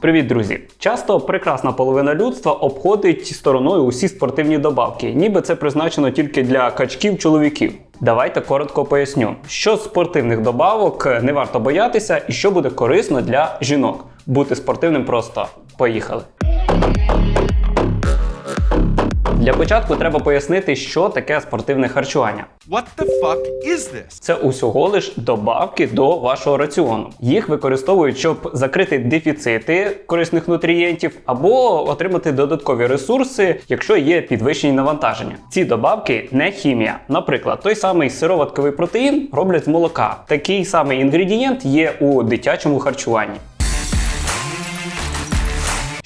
Привіт, друзі! Часто прекрасна половина людства обходить стороною усі спортивні добавки, ніби це призначено тільки для качків чоловіків. Давайте коротко поясню, що з спортивних добавок не варто боятися і що буде корисно для жінок. Бути спортивним просто поїхали. Для початку треба пояснити, що таке спортивне харчування. What the fuck is this? Це усього лиш добавки до вашого раціону. Їх використовують, щоб закрити дефіцити корисних нутрієнтів або отримати додаткові ресурси, якщо є підвищені навантаження. Ці добавки не хімія. Наприклад, той самий сироватковий протеїн роблять з молока. Такий самий інгредієнт є у дитячому харчуванні.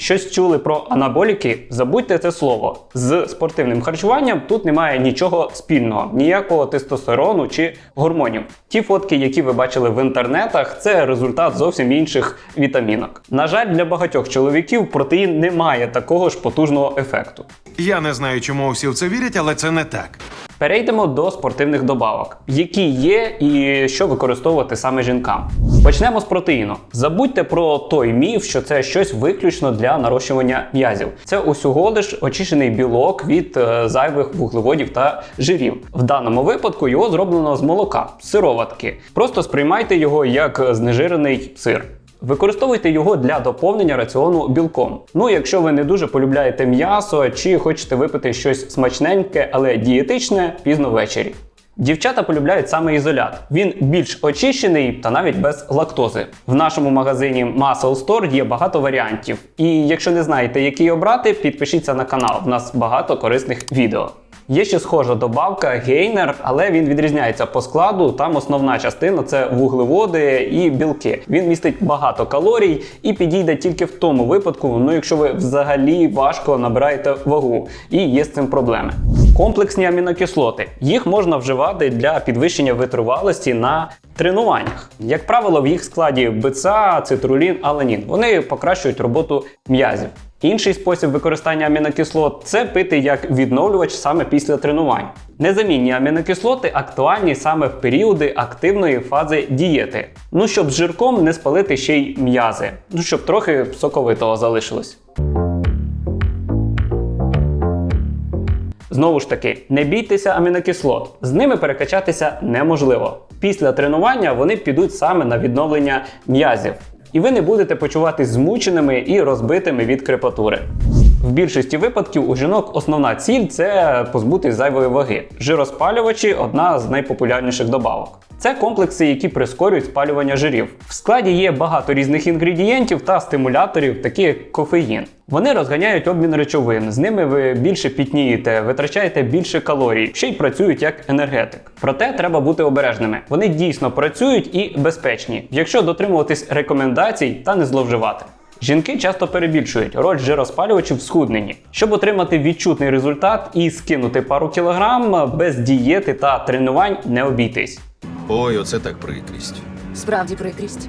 Щось чули про анаболіки? Забудьте це слово. З спортивним харчуванням тут немає нічого спільного, ніякого тестостерону чи гормонів. Ті фотки, які ви бачили в інтернетах, це результат зовсім інших вітамінок. На жаль, для багатьох чоловіків протеїн не має такого ж потужного ефекту. Я не знаю, чому всі в це вірять, але це не так. Перейдемо до спортивних добавок, які є і що використовувати саме жінкам. Почнемо з протеїну. Забудьте про той міф, що це щось виключно для нарощування м'язів. Це усього лиш очищений білок від е, зайвих вуглеводів та жирів. В даному випадку його зроблено з молока, сироватки. Просто сприймайте його як знежирений сир. Використовуйте його для доповнення раціону білком. Ну, якщо ви не дуже полюбляєте м'ясо чи хочете випити щось смачненьке, але дієтичне пізно ввечері. Дівчата полюбляють саме ізолят. Він більш очищений та навіть без лактози. В нашому магазині Muscle Store є багато варіантів. І якщо не знаєте, який обрати, підпишіться на канал. В нас багато корисних відео. Є ще схожа добавка гейнер, але він відрізняється по складу. Там основна частина це вуглеводи і білки. Він містить багато калорій і підійде тільки в тому випадку, ну якщо ви взагалі важко набираєте вагу і є з цим проблеми. Комплексні амінокислоти. Їх можна вживати для підвищення витривалості на тренуваннях. Як правило, в їх складі БЦА, цитрулін, аленін. Вони покращують роботу м'язів. Інший спосіб використання амінокислот це пити як відновлювач саме після тренувань. Незамінні амінокислоти актуальні саме в періоди активної фази дієти. Ну щоб з жирком не спалити ще й м'язи, ну щоб трохи соковитого залишилось. Знову ж таки, не бійтеся амінокислот. З ними перекачатися неможливо. Після тренування вони підуть саме на відновлення м'язів. І ви не будете почувати змученими і розбитими від крепатури. В більшості випадків у жінок основна ціль це позбутись зайвої ваги. Жироспалювачі одна з найпопулярніших добавок. Це комплекси, які прискорюють спалювання жирів. В складі є багато різних інгредієнтів та стимуляторів, такі як кофеїн. Вони розганяють обмін речовин, з ними ви більше пітнієте, витрачаєте більше калорій, ще й працюють як енергетик. Проте треба бути обережними. Вони дійсно працюють і безпечні, якщо дотримуватись рекомендацій та не зловживати. Жінки часто перебільшують роль жироспалювачів в схудненні. Щоб отримати відчутний результат і скинути пару кілограм, без дієти та тренувань не обійтись. Ой, оце так прикрість. Справді прикрість.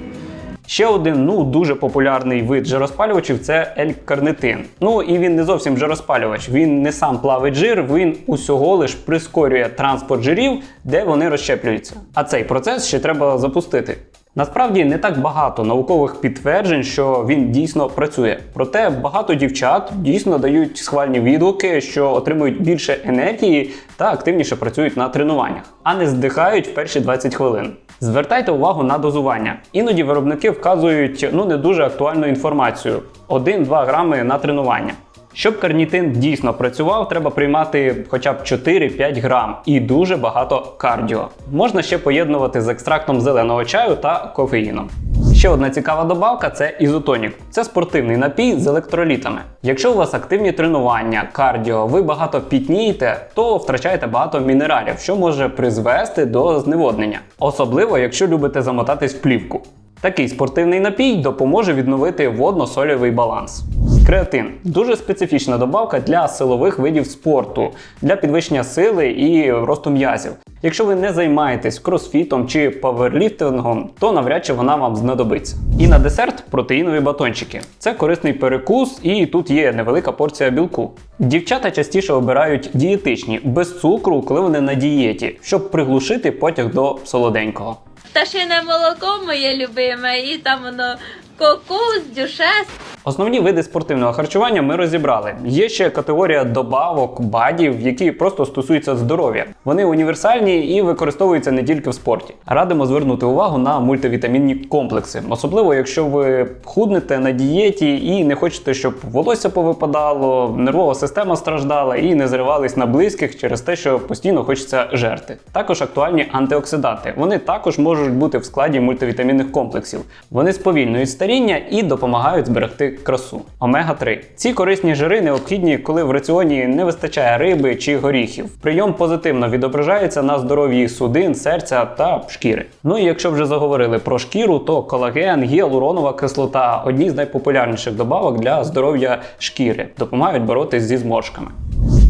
Ще один ну дуже популярний вид жироспалювачів це L-карнитин. Ну і він не зовсім жироспалювач. Він не сам плавить жир, він усього лиш прискорює транспорт жирів, де вони розщеплюються. А цей процес ще треба запустити. Насправді не так багато наукових підтверджень, що він дійсно працює. Проте багато дівчат дійсно дають схвальні відгуки, що отримують більше енергії та активніше працюють на тренуваннях, а не здихають в перші 20 хвилин. Звертайте увагу на дозування. Іноді виробники вказують ну не дуже актуальну інформацію: 1-2 грами на тренування. Щоб карнітин дійсно працював, треба приймати хоча б 4-5 грам і дуже багато кардіо. Можна ще поєднувати з екстрактом зеленого чаю та кофеїном. Ще одна цікава добавка це ізотонік. Це спортивний напій з електролітами. Якщо у вас активні тренування, кардіо, ви багато пітнієте, то втрачаєте багато мінералів, що може призвести до зневоднення. Особливо, якщо любите замотатись в плівку. Такий спортивний напій допоможе відновити водно-сольовий баланс. Креатин дуже специфічна добавка для силових видів спорту, для підвищення сили і росту м'язів. Якщо ви не займаєтесь кросфітом чи паверліфтингом, то навряд чи вона вам знадобиться. І на десерт протеїнові батончики. Це корисний перекус, і тут є невелика порція білку. Дівчата частіше обирають дієтичні без цукру, коли вони на дієті, щоб приглушити потяг до солоденького. Пташине молоко моє любиме, і там воно кокос, дюшес. Основні види спортивного харчування ми розібрали. Є ще категорія добавок, бадів, які просто стосуються здоров'я. Вони універсальні і використовуються не тільки в спорті. Радимо звернути увагу на мультивітамінні комплекси, особливо якщо ви худнете на дієті і не хочете, щоб волосся повипадало, нервова система страждала і не зривались на близьких через те, що постійно хочеться жерти. Також актуальні антиоксиданти. Вони також можуть бути в складі мультивітамінних комплексів. Вони сповільнюють старіння і допомагають зберегти красу. Омега-3. Ці корисні жири необхідні, коли в раціоні не вистачає риби чи горіхів. Прийом позитивно відображається на здоров'ї судин, серця та шкіри. Ну і якщо вже заговорили про шкіру, то колаген, гіалуронова кислота одні з найпопулярніших добавок для здоров'я шкіри, допомагають боротись зі зморшками.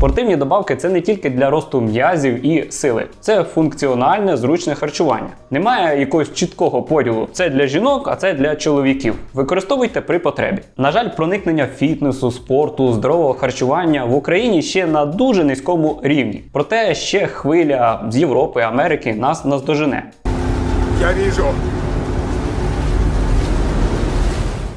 Спортивні добавки це не тільки для росту м'язів і сили, це функціональне зручне харчування. Немає якогось чіткого поділу. Це для жінок, а це для чоловіків. Використовуйте при потребі. На жаль, проникнення фітнесу, спорту, здорового харчування в Україні ще на дуже низькому рівні. Проте ще хвиля з Європи, Америки нас наздожене. Я вижу.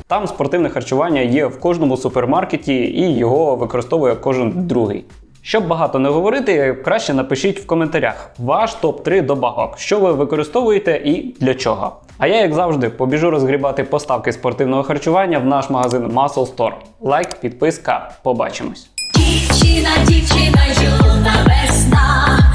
Там спортивне харчування є в кожному супермаркеті і його використовує кожен другий. Щоб багато не говорити, краще напишіть в коментарях ваш топ-3 добавок, що ви використовуєте і для чого. А я, як завжди, побіжу розгрібати поставки спортивного харчування в наш магазин Muscle Store. Лайк, підписка, побачимось. Дівчина, дівчина, юна весна.